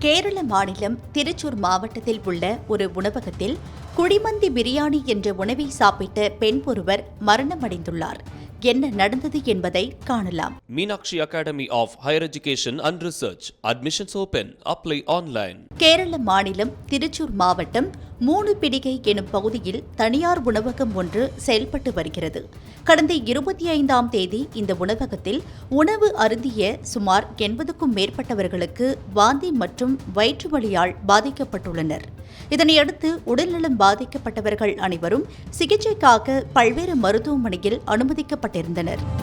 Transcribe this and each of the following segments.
கேரள மாநிலம் திருச்சூர் மாவட்டத்தில் உள்ள ஒரு உணவகத்தில் குடிமந்தி பிரியாணி என்ற உணவை சாப்பிட்ட பெண் ஒருவர் மரணமடைந்துள்ளார் என்ன நடந்தது என்பதை காணலாம் Meenakshi Academy of Higher Education and Research. Admissions open. Apply online. Kerala மாநிலம் திருச்சூர் மாவட்டம் மூணு பிடிகை எனும் பகுதியில் தனியார் உணவகம் ஒன்று செயல்பட்டு வருகிறது. கடந்த இருபத்தி ஐந்தாம் தேதி இந்த உணவகத்தில் உணவு அருந்திய சுமார் எண்பதுக்கும் மேற்பட்டவர்களுக்கு வாந்தி மற்றும் வயிற்று வலியால் பாதிக்கப்பட்டுள்ளனர். இதனையடுத்து உடல்நலம் பாதிக்கப்பட்டவர்கள் அனைவரும் சிகிச்சைக்காக பல்வேறு மருத்துவமனையில் அனுமதிக்கப்பட்டிருந்தனர்.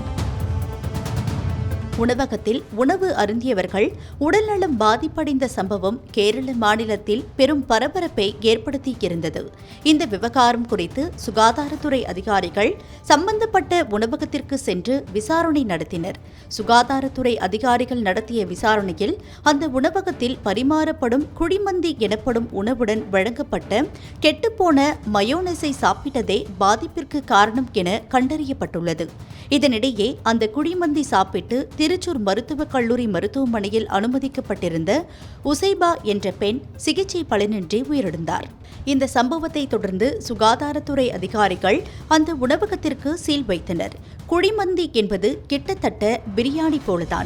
உணவகத்தில் உணவு அருந்தியவர்கள் உடல்நலம் பாதிப்படைந்த சம்பவம் கேரள மாநிலத்தில் பெரும் பரபரப்பை ஏற்படுத்தியிருந்தது. இந்த விவகாரம் குறித்து சுகாதாரத்துறை அதிகாரிகள் சம்பந்தப்பட்ட உணவகத்திற்கு சென்று விசாரணை நடத்தினர். சுகாதாரத்துறை அதிகாரிகள் நடத்திய விசாரணையில் அந்த உணவகத்தில் பரிமாறப்படும் குடிமந்தி எனப்படும் உணவுடன் வழங்கப்பட்ட கெட்டுப்போன மயோனஸை சாப்பிட்டதே பாதிப்பிற்கு காரணம் என கண்டறியப்பட்டுள்ளது. இதனிடையே அந்த குடிமந்தி சாப்பிட்டு திருச்சூர் மருத்துவக் கல்லூரி மருத்துவமனையில் அனுமதிக்கப்பட்டிருந்த உசைபா என்ற பெண் சிகிச்சை பலனின்றி உயிரிழந்தார். இந்த சம்பவத்தை தொடர்ந்து சுகாதாரத்துறை அதிகாரிகள் அந்த உணவகத்திற்கு சீல் வைத்தனர். குடிமந்தி என்பது கிட்டத்தட்ட பிரியாணி போலதான்.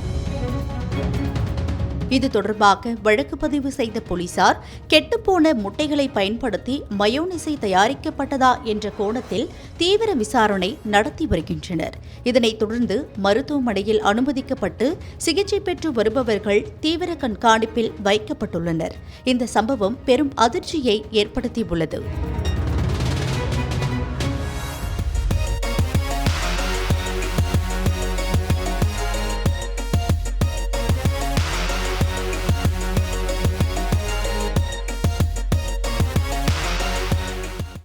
இது தொடர்பாக வழக்கு பதிவு செய்த போலீசார் கெட்டுப்போன முட்டைகளை பயன்படுத்தி மயோனிசை தயாரிக்கப்பட்டதா என்ற கோணத்தில் தீவிர விசாரணை நடத்தி வருகின்றனர். இதனைத் தொடர்ந்து மருத்துவமனையில் அனுமதிக்கப்பட்டு சிகிச்சை பெற்று வருபவர்கள் தீவிர கண்காணிப்பில் வைக்கப்பட்டுள்ளனர். இந்த சம்பவம் பெரும் அதிர்ச்சியை ஏற்படுத்தியுள்ளது.